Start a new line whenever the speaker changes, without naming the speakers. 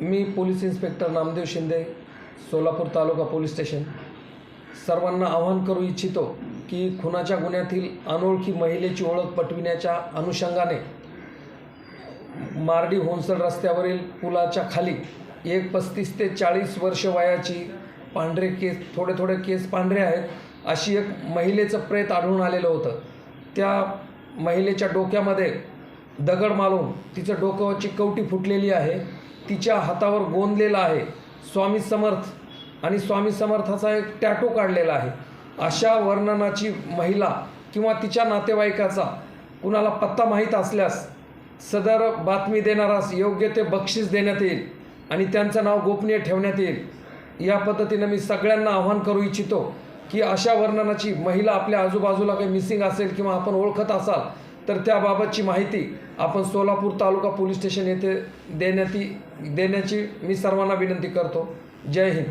मी police inspector Namdev Shinde Solapur taluka police station. सर्वांना आवाहन करू इच्छितो की खुनाच्या गुन्ह्यातील अनोळखी महिलेची ओळख पटविण्याच्या अनुषंगाने मार्डी होनसळ रस्त्यावरील पुलाच्या खाली एक पस्तीस ते चाळीस वर्ष वयाची पांढरे केस थोडे थोडे केस पांढरे आहेत अशी एक महिलेचं प्रेत आढळून आलेलं होतं. त्या महिलेच्या डोक्यामध्ये दगड मारून तिचं डोक्यावरची कवटी फुटलेली आहे तिच्या हातावर गोंदलेला आहे. स्वामी समर्थ आणि स्वामी समर्थाचा एक टॅटो काढलेला आहे. अशा वर्णनाची महिला किंवा तिच्या नातेवाईकाचा कुणाला पत्ता माहीत असल्यास सदर बातमी देणारास योग्य ते बक्षीस देण्यात येईल आणि त्यांचं नाव गोपनीय ठेवण्यात येईल. या पद्धतीनं मी सगळ्यांना आव्हान करू इच्छितो की अशा वर्णनाची महिला आपल्या आजूबाजूला काही मिसिंग असेल किंवा आपण ओळखत असाल तर त्याबाबतची माहिती आपण सोलापूर तालुका पोलीस स्टेशन येथे देण्यात देण्याची मी सर्वांना विनंती करतो. जय हिंद.